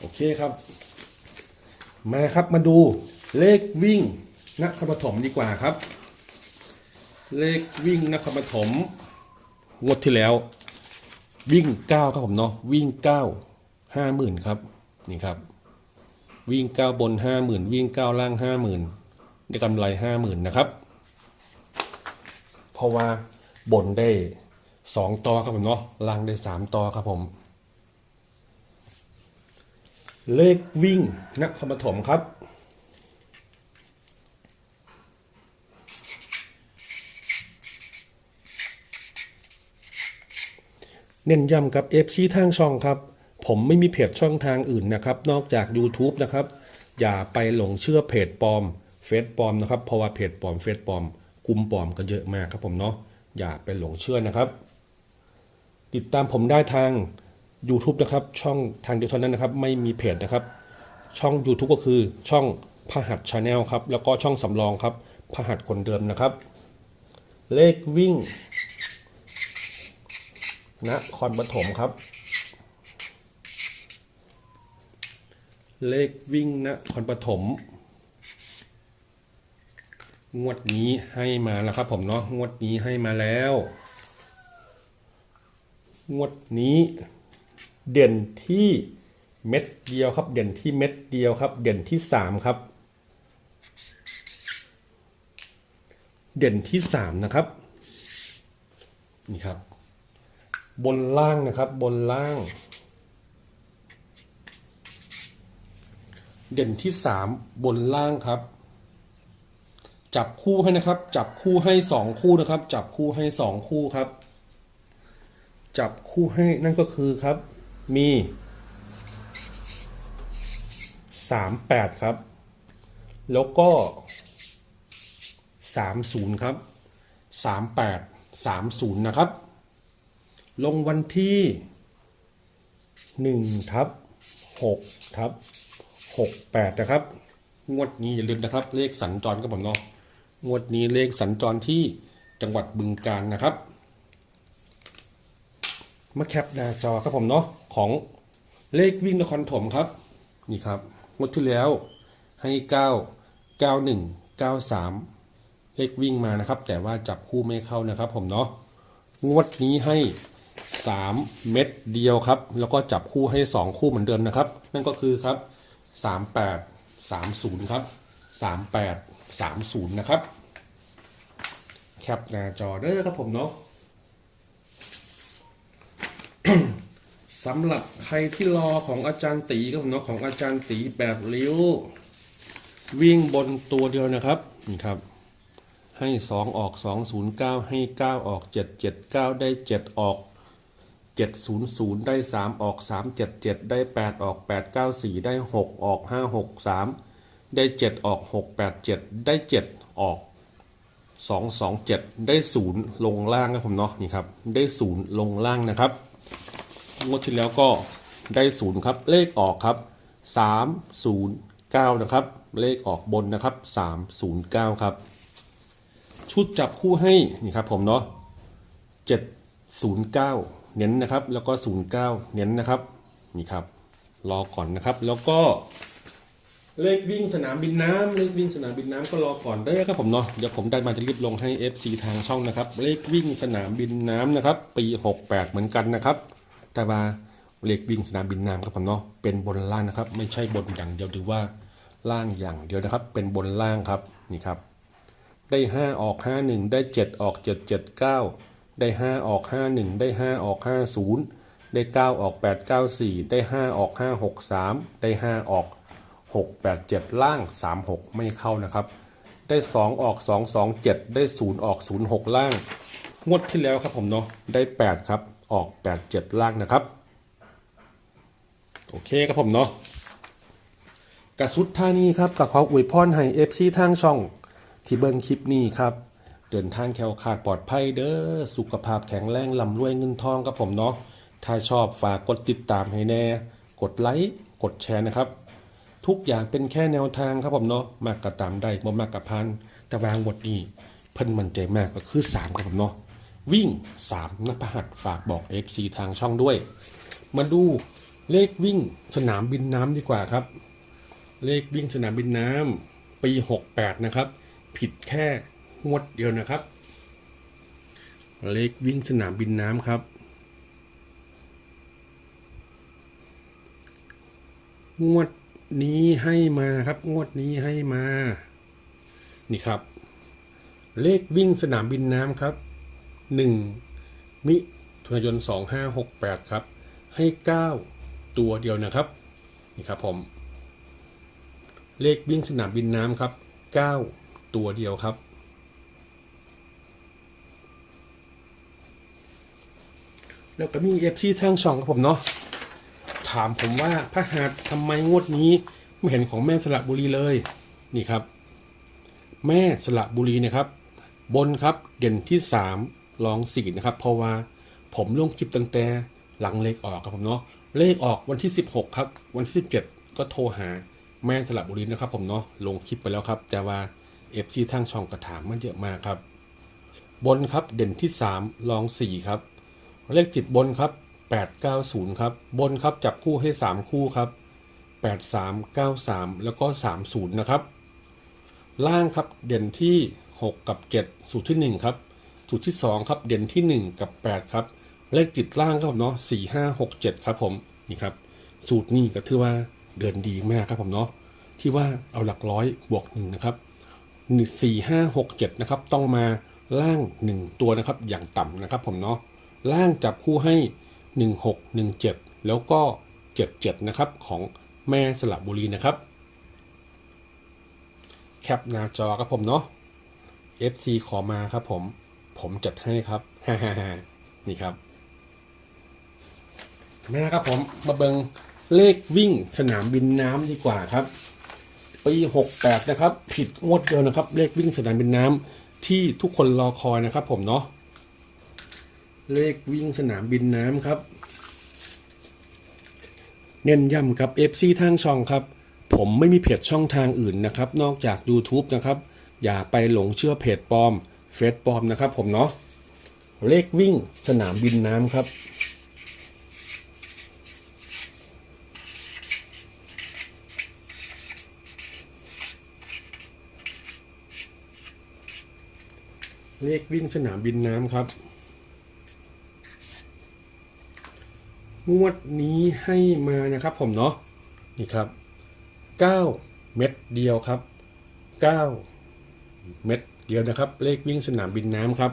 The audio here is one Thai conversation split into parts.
โอเคครับ มาครับมาดูเลขวิ่งนครปฐมดีกว่าครับ เลขวิ่งนครปฐมงวดที่แล้ว วิ่งเก้าครับผมเนาะวิ่งเก้าห้าหมื่นครับนี่ครับ วิ่งเก้าบนห้าหมื่นวิ่งเก้าล่างห้าหมื่นได้กำไรห้าหมื่นนะครับ เพราะว่าบนได้สองต่อครับผมเนาะล่างได้สามต่อครับผม เลขวิ่งนครปฐมครับ เน้นย้ำกับ FC ทางช่องครับ ผมไม่มีเพจช่องทางอื่นนะครับ นอกจาก YouTube นะครับ อย่าไปหลงเชื่อเพจปลอมเฟซปลอมนะครับ เพราะว่าเพจปลอมเฟซปลอมกลุ่มปลอมก็เยอะมากครับผมเนาะอย่าไปหลงเชื่อนะครับ ติดตามผมได้ทาง YouTube นะครับ ช่องทางเดียวเท่านั้นนะครับ ไม่มีเพจนะครับ ช่อง YouTube ก็คือช่องพหัสชาแนลครับ แล้วก็ช่องสำรองครับพหัสคนเดิมนะครับ เลขวิ่งนครปฐมครับ เลขวิ่งนครปฐมงวดนี้ให้มาแล้วครับผมเนาะงวดนี้ให้มาแล้ว งวดนี้ เด่นที่เม็ดเดียวครับ เด่นที่เม็ดเดียวครับ เด่นที่สามครับ เด่นที่สามนะครับนี่ครับ บนล่างนะครับ บนล่าง เด่นที่สามบนล่างครับ จับคู่ให้นะครับ จับคู่ให้สองคู่นะครับ จับคู่ให้สองคู่ครับ จับคู่ให้นั่นก็คือครับ มีสามแปดครับ แล้วก็สามศูนย์ครับสามแปดสามศูนย์นะครับ ลงวันที่หนึ่งทับหกทับหกแปดนะครับ งวดนี้อย่าลืมนะครับ เลขสัญจรกับผมเนาะงวดนี้เลขสัญจรที่จังหวัดบึงกาฬนะครับ มาแคปหน้าจอครับผมเนาะของเลขวิ่งนครถมครับ นี่ครับงดที่แล้วให้9 91 93เลขวิ่งมานะครับ แต่ว่าจับคู่ไม่เข้านะครับผมเนาะงวดนี้ให้ 3 เม็ดเดียวครับ แล้วก็จับคู่ให้ 2 คู่เหมือนเดิมนะครับ นั่นก็คือครับ 38 30 ครับ 38 30 นะครับ แคปหน้าจอเด้อครับผมเนาะ สำหรับใครที่รอของอาจารย์ตีครับเนาะของอาจารย์ตีแบบริ้ววิ่งบนตัวเดียวนะครับนี่ครับ ให้ 2 ออก 209 ให้ 9 ออก 779 ได้ 7 ออก 700 ได้ 3 ออก 377 ได้ 8 ออก 894 ได้ 6 ออก 563 ได้ 7 ออก 687 ได้ 7 ออก 227 ได้ 0 ลงล่างครับผมเนาะนี่ครับ ได้ 0 ลงล่างนะครับ งวดที่แล้วก็ได้ศูนย์ครับ เลขออกครับสามศูนย์เก้านะครับ เลขออกบนนะครับสามศูนย์เก้าครับ ชุดจับคู่ให้นี่ครับผมเนาะเจ็ดศูนย์เก้าเน้นนะครับ แล้วก็ศูนย์เก้าเน้นนะครับนี่ครับ รอก่อนนะครับ แล้วก็เลขวิ่งสนามบินน้ำเลขวิ่งสนามบินน้ำก็รอก่อนได้ครับผมเนาะเดี๋ยวผมได้มาจะรีบลงให้ FC ทางช่องนะครับ เลขวิ่งสนามบินน้ำนะครับ ปี 68 เหมือนกันนะครับ แต่ว่าเลขวิ่งสนามบินน้ำครับผมเนาะเป็นบนล่างนะครับ ไม่ใช่บนอย่างเดียวหรือว่าล่างอย่างเดียวนะครับ เป็นบนล่างครับนี่ครับ ได้ 5 ออก 5 1 ได้ 7 ออก 7 7 9 ได้ 5 ออก 5 1 ได้ 5 ออก 5 0 ได้ 9 ออก 8 9 4 ได้ 5 ออก 5 6 3 ได้ 5 ออก 6 8 7 ล่าง 3 6 ไม่เข้านะครับ ได้ 2 ออก 2 2 7 ได้ 0 ออก 0 6 ล่าง งวดที่แล้วครับผมเนาะได้ 8 ครับ ออก 8 7 ล่างนะครับ โอเคครับผมเนาะกระสุดท่านี้ครับกับขออวยพรให้เอฟซีทางช่องที่เบิ้งคลิปนี้ครับ เดินทางแคล้วคลาดปลอดภัยเด้อสุขภาพแข็งแรงลำรวยเงินทองครับผมเนาะถ้าชอบฝากกดติดตามให้แน่ กดไลค์กดแชร์นะครับ ทุกอย่างเป็นแค่แนวทางครับผมเนาะมากกระตามได้บ่มากกระพันแต่วางบทนี้เพิ่นมั่นใจมากก็คือ 3 ครับผมเนาะ วิ่ง 3 นักประหัดฝากบอก FC ทางช่องด้วย มาดูเลขวิ่งสนามบินน้ำดีกว่าครับ เลขวิ่งสนามบินน้ำปี 68 นะครับ ผิดแค่งวดเดียวนะครับ เลขวิ่งสนามบินน้ำครับงวดนี้ให้มาครับ งวดนี้ให้มา นี่ครับ เลขวิ่งสนามบินน้ำครับ 1มิถุนายน 2568 ครับ ให้ 9 ตัวเดียวนะครับ นี่ครับผม เลขวิ่งสนามบินน้ำครับ 9 ตัวเดียวครับ แล้วก็มีเอฟซีทางช่องครับผมเนาะ ถามผมว่าพระหัสทำไมงวดนี้ไม่เห็นของแม่สระบุรีเลย นี่ครับ แม่สระบุรีนะครับ บนครับเด่นที่ 3 รองสี่นะครับ เพราะว่าผมลงคลิปตั้งแต่หลังเลขออกครับผมเนาะเลขออกวันที่ 16 ครับ วันที่ 17 ก็โทรหาแม่สระบุรีนะครับผมเนาะลงคลิปไปแล้วครับ แต่ว่าเอฟซีทางช่องกระถามมันเยอะมากครับ บนครับเด่นที่3รอง 4 ครับ เลขติดบนครับ 890 ครับ บนครับจับคู่ให้ 3 คู่ครับ 8393 แล้วก็ 30 นะครับ ล่างครับเด่นที่ 6 กับ 7 สูตรที่ 1 ครับ สูตรที่ 2 ครับ เด่นที่ 1 กับ 8 ครับ เลขติดล่างครับเนาะ4 5 6 7ครับผมนี่ครับ สูตรนี้ก็ถือว่าเดินดีมากครับผมเนาะที่ว่าเอาหลักร้อยบวก1นะครับ4 5 6 7นะครับต้องมาล่าง 1 ตัวนะครับอย่างต่ำนะครับผมเนาะล่างจับคู่ให้ 1617 แล้วก็ 77 นะครับของแม่สระบุรีนะครับ แคปหน้าจอครับผมเนาะ FC ขอมาครับผม ผมจัดให้ครับนี่ครับแม่ครับผมมาเบิงเลขวิ่งสนามบินน้ำดีกว่าครับปี68นะครับ ผิดงวดเดียวนะครับ เลขวิ่งสนามบินน้ำที่ทุกคนรอคอยนะครับ ผมเนาะเลขวิ่งสนามบินน้ำครับ เน้นย้ำกับ FC ทางช่องครับ ผมไม่มีเพจช่องทางอื่นนะครับ นอกจาก YouTube นะครับ อย่าไปหลงเชื่อเพจปลอม เฟซปอมนะครับผมเนาะเลขวิ่งสนามบินน้ำครับ เลขวิ่งสนามบินน้ำครับ งวดนี้ให้มานะครับผมเนาะนี่ครับ 9 เม็ดเดียวครับ 9 เม็ด เดียวนะครับ เลขวิ่งสนามบินน้ำครับ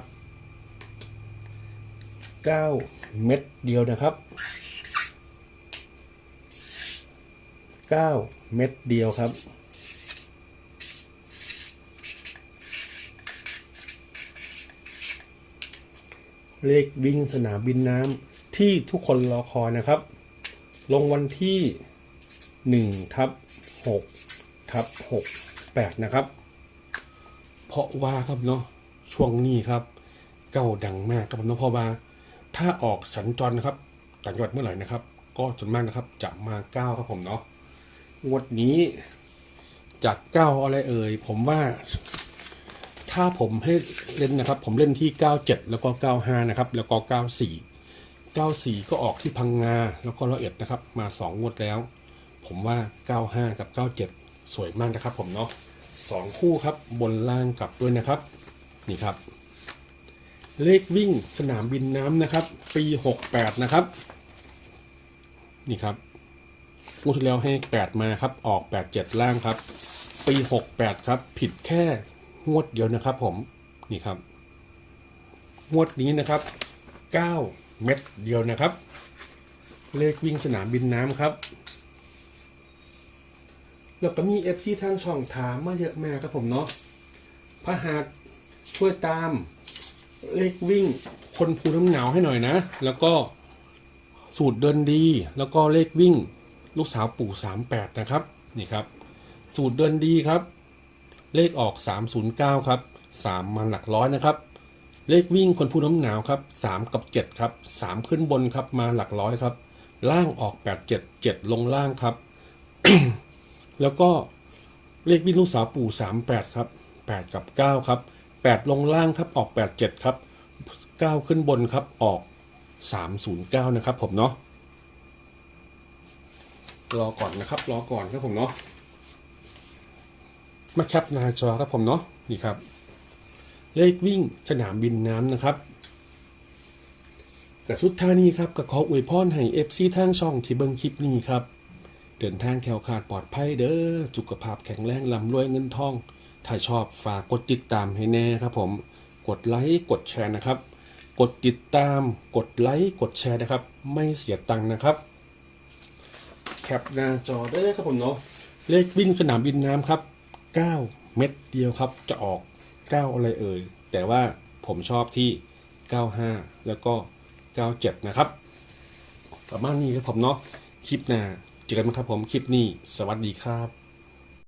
9 เม็ดเดียวนะครับ 9 เม็ดเดียวครับเลขวิ่งสนามบินน้ำที่ทุกคนรอคอยนะครับ ลงวันที่1ทับ6ทับ6 8 นะครับ เพราะว่าครับเนาะช่วงนี้ครับ เก้าดังมากครับผมเนาะเพราะว่า ถ้าออกสัญจรนะครับต่างจังหวัดเมื่อไหร่นะครับ ก็ส่วนมากนะครับจะมาเก้าครับผมเนาะงวดนี้จากเก้าอะไรเอ่ยผมว่า ถ้าผมให้เล่นนะครับ ผมเล่นที่ 97 แล้วก็ 95 นะครับ แล้วก็ 94 94 ก็ออกที่พังงาแล้วก็ร้อยเอ็ดนะครับ มา 2 งวดแล้ว ผมว่า 95 กับ 97 สวยมากนะครับผมเนาะ สองคู่ครับบนล่างกลับด้วยนะครับนี่ครับ เลขวิ่งสนามบินน้ำนะครับ ปี 68 นะครับ นี่ครับงวดที่แล้วให้ 8 มาครับ ออก 87 ล่างครับ ปี 68 ครับ ผิดแค่งวดเดียวนะครับผม นี่ครับ งวดนี้นะครับ 9 เม็ดเดียวนะครับ เลขวิ่งสนามบินน้ำครับ แล้วก็มี FC ทางช่องถามมาเยอะมากครับผมเนาะพระหัสช่วยตามเลขวิ่งคนภูน้ำหนาวให้หน่อยนะ แล้วก็สูตรเดินดี แล้วก็เลขวิ่ง ลูกสาวปู่38 นะครับ นี่ครับ สูตรเดินดีครับ เลขออก 309 ครับ 3 มาหลักร้อยนะครับ เลขวิ่งคนผู้น้ำหนาวครับ 3 กับ 7 ครับ 3 ขึ้นบนครับมาหลักร้อยครับ ล่างออก 8 7 7 ลงล่างครับ แล้วก็เลขวิ่งลูกสาวปู่ 38 ครับ 8 กับ 9 ครับ 8 ลงล่างครับออก 8 7 ครับ 9 ขึ้นบนครับออก 309 นะครับผมเนาะรอก่อนนะครับ รอก่อนครับผมเนาะมาแคปหน้าจอครับผมเนาะนี่ครับ เลขวิ่งสนามบินน้ำนะครับกับสุดท้ายนี้ครับก็ขออวยพรให้เอฟซีทางช่องที่เบิ่งคลิปนี้ครับ เดินทางแคล้วคลาดปลอดภัยเด้อสุขภาพแข็งแรงลำรวยเงินทอง ถ้าชอบฝากกดติดตามให้แน่ครับผม กดไลค์กดแชร์นะครับ กดติดตาม กดไลค์กดแชร์นะครับ ไม่เสียตังค์นะครับแคปหน้าจอได้เลยครับผมเนาะเลขวิ่งสนามบินน้ำครับ 9 เม็ดเดียวครับ จะออก 9 อะไรเอ่ย แต่ว่าผมชอบที่ 95 แล้วก็ 97 นะครับ ประมาณนี้ครับผมเนาะคลิปหน้า เจอกันครับผมคลิปนี้ สวัสดีครับ